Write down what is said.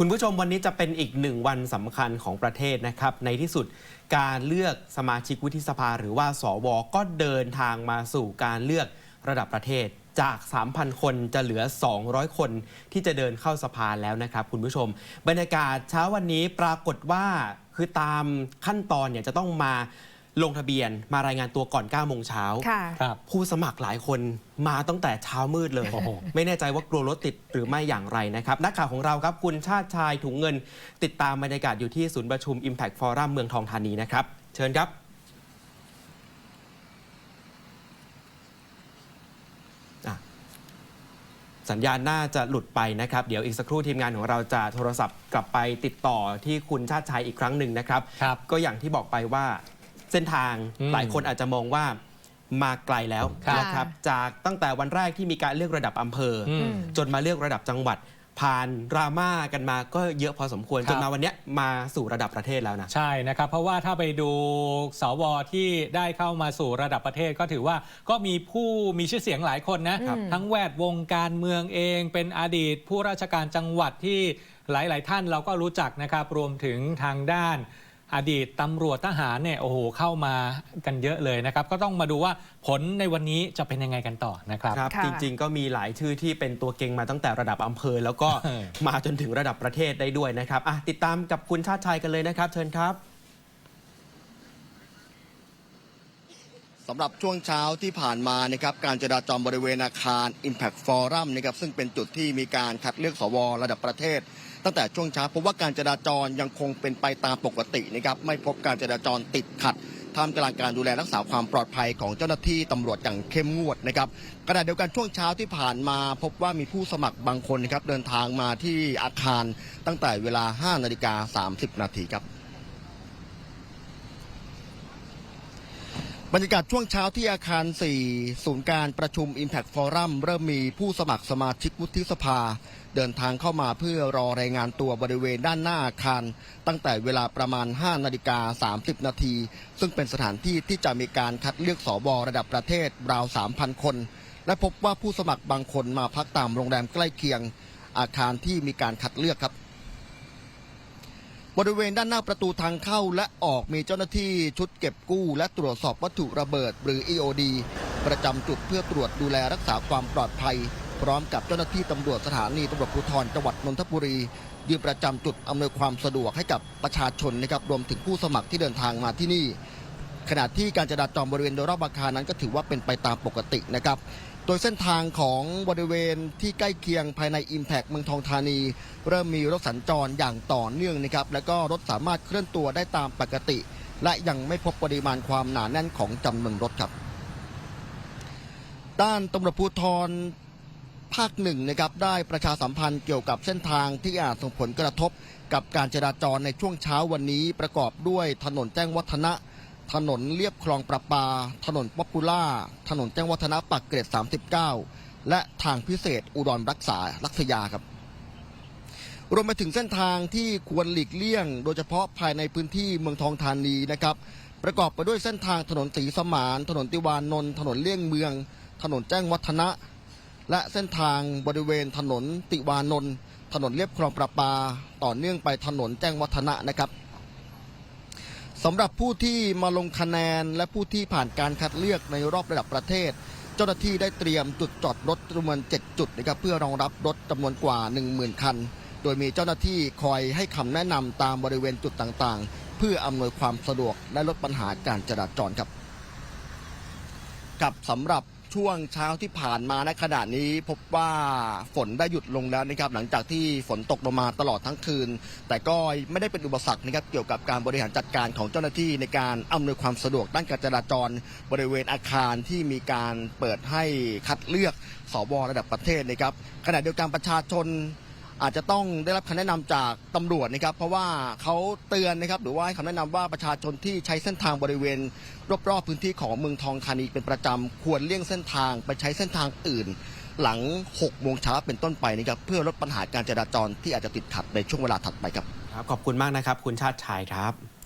คุณผู้ชมวันนี้จะเป็นอีกหนึ่งวันสำคัญของประเทศนะครับ ในที่สุดการเลือกสมาชิกวุฒิสภาหรือว่าสวก็เดินทางมาสู่การเลือกระดับประเทศจาก 3,000 คนจะเหลือ 200 คนที่จะเดินเข้าสภาแล้วนะครับ คุณผู้ชม บรรยากาศเช้าวันนี้ปรากฏว่าคือตามขั้นตอนเนี่ยจะต้องมา ลงทะเบียนมารายงานตัวก่อน9โมงเช้า ค่ะ ครับ ผู้สมัครหลายคนมาตั้งแต่เช้ามืดเลย โอ้โห ไม่แน่ใจว่ากลัวรถติดหรือไม่อย่างไรนะครับ นักข่าวของเราครับ คุณชาติชายถุงเงิน ติดตามบรรยากาศอยู่ที่ศูนย์ประชุม Impact Forum เมืองทองธานีนะครับ เชิญครับ อะ สัญญาณน่าจะหลุดไปนะครับ เดี๋ยวอีกสักครู่ทีมงานของเราจะโทรศัพท์กลับไปติดต่อที่คุณชาติชายอีกครั้งหนึ่งนะครับ ครับ ก็อย่างที่บอกไปว่า เส้นทางอืมหลายคนอาจจะมองว่ามาไกลแล้วครับ นะครับจากตั้งแต่วันแรกที่มีการเลือกระดับอำเภอออืม จนมาเลือกระดับจังหวัด ผ่านดราม่ากันมาก็เยอะพอสมควร ครับ จนมาวันเนี้ยมาสู่ระดับประเทศแล้วนะ ใช่นะครับ เพราะว่าถ้าไปดูสวที่ได้เข้ามาสู่ระดับประเทศก็ถือว่าก็มีผู้มีชื่อเสียงหลายคนนะ ครับ ทั้งแวดวงการเมืองเองเป็นอดีต ผู้ราชการจังหวัดที่หลาย ๆ ท่านเราก็รู้จักนะครับ รวมถึงทางด้าน อดีตตำรวจทหารเนี่ยโอ้โหเข้ามากันเยอะเลยนะครับ ก็ต้องมาดูว่าผลในวันนี้จะเป็นยังไงกันต่อนะครับ ครับ ค่ะจริงๆ ก็มีหลายชื่อที่เป็นตัวเก่งมาตั้งแต่ระดับอำเภอ แล้วก็ เออ มาจนถึงระดับประเทศได้ด้วยนะครับอะติดตามกับคุณชาติชัยกันเลยนะครับ เชิญครับ สำหรับช่วงเช้าที่ผ่านมานะครับการจราจรบริเวณอาคาร Impact Forum นะครับซึ่งเป็นจุดที่มีการคัดเลือกสวระดับประเทศ ตั้งแต่ช่วงเช้าพบว่าการจราจรยังคงเป็นไปตามปกตินะครับไม่พบการจราจรติดขัดท่ามกลางการดูแลรักษาความปลอดภัยของเจ้าหน้าที่ตำรวจอย่างเข้มงวดนะครับขณะเดียวกันช่วงเช้าที่ผ่านมาพบว่ามีผู้สมัครบางคนนะครับเดินทางมาที่อาคารตั้งแต่เวลา 5 นาฬิกา 30 นาทีครับ บรรยากาศช่วงเช้าที่อาคาร 4 ศูนย์การประชุม Impact Forum เริ่มมีผู้สมัครสมาชิกวุฒิสภา เดินทางเข้ามาเพื่อรอรายงานตัวบริเวณด้านหน้าอาคาร ตั้งแต่เวลาประมาณ 5 นาฬิกา 30 นาที ซึ่งเป็นสถานที่ที่จะมีการคัดเลือกสอบระดับประเทศราว 3,000 คน และพบว่าผู้สมัครบางคนมาพักตามโรงแรมใกล้เคียง อาคารที่มีการคัดเลือกครับ บริเวณด้านหน้าประตูทางเข้าและออกมีเจ้าหน้าที่ชุดเก็บกู้ และตรวจสอบวัตถุระเบิด หรือ EOD ประจำจุดเพื่อตรวจดูแลรักษาความปลอดภัย พร้อมกับเจ้าหน้าที่ตำรวจสถานีตำรวจภูธรจังหวัดนนทบุรียืนประจำจุดอำนวยความสะดวกให้กับประชาชนนะครับรวมถึงผู้สมัครที่เดินทางมาที่นี่ขณะที่การจราจรบริเวณโดยรอบอาคารนั้นก็ถือว่าเป็นไปตามปกตินะครับ โดยเส้นทางของบริเวณที่ใกล้เคียงภายใน Impact เมืองทองธานี เริ่มมีรถสัญจรอย่างต่อเนื่องนะครับแล้วก็รถสามารถเคลื่อนตัวได้ตามปกติ และยังไม่พบปริมาณความหนาแน่นของจำนวนรถครับ ด้านตำรวจภูธรภาคหนึ่งนะครับได้ประชาสัมพันธ์เกี่ยวกับเส้นทางที่อาจส่งผลกระทบกับการจราจรในช่วงเช้าวันนี้ประกอบด้วยถนนแจ้งวัฒนะ ถนนเลียบคลองประปา ถนนป๊อปปูล่า ถนนแจ้งวัฒนะปักเกร็ด 39 และทางพิเศษอุดรรักษาลักษยาครับ รวมไปถึงเส้นทางที่ควรหลีกเลี่ยง โดยเฉพาะภายในพื้นที่เมืองทองธานีนะครับ ประกอบไปด้วยเส้นทางถนนสีสมาน ถนนติวานนท์ ถนนเลี่ยงเมือง ถนนแจ้งวัฒนะ และเส้นทางบริเวณถนนติวานนท์ ถนนเลียบคลองประปา ต่อเนื่องไปถนนแจ้งวัฒนะนะครับ สำหรับผู้ที่มาลงคะแนน และผู้ที่ผ่านการคัดเลือกในรอบระดับประเทศ เจ้าหน้าที่ได้เตรียมจุดจอดรถจำนวน 7 จุดนะครับเพื่อรองรับรถจำนวนกว่า 10,000 คัน โดยมีเจ้าหน้าที่คอยให้คำแนะนำตามบริเวณจุดต่างๆ เพื่ออำนวยความสะดวกและลดปัญหาการจราจรครับกับสำหรับ ช่วงเช้าที่ผ่านมาณขณะนี้พบว่าฝนได้หยุดลงแล้วนะครับ หลังจากที่ฝนตกลงมาตลอดทั้งคืน แต่ก็ไม่ได้เป็นอุปสรรคนะครับเกี่ยวกับการบริหารจัดการของเจ้าหน้าที่ในการอำนวยความสะดวกด้านการจราจร บริเวณอาคารที่มีการเปิดให้คัดเลือกสวระดับประเทศนะครับขณะเดียวกันประชาชน อาจจะต้องได้รับคำแนะนำจากตำรวจนะครับ เพราะว่าเขาเตือนนะครับ หรือว่าให้คำแนะนำว่าประชาชนที่ใช้เส้นทางบริเวณ รอบๆพื้นที่ของเมืองทองธานีเป็นประจำควรเลี่ยงเส้นทางไปใช้เส้นทางอื่น หลัง6โมงเช้าเป็นต้นไปนะครับเพื่อลดปัญหาการจราจรที่อาจจะติดขัดในช่วงเวลาถัดไปครับครับขอบคุณมากนะครับ คุณชาติชายครับ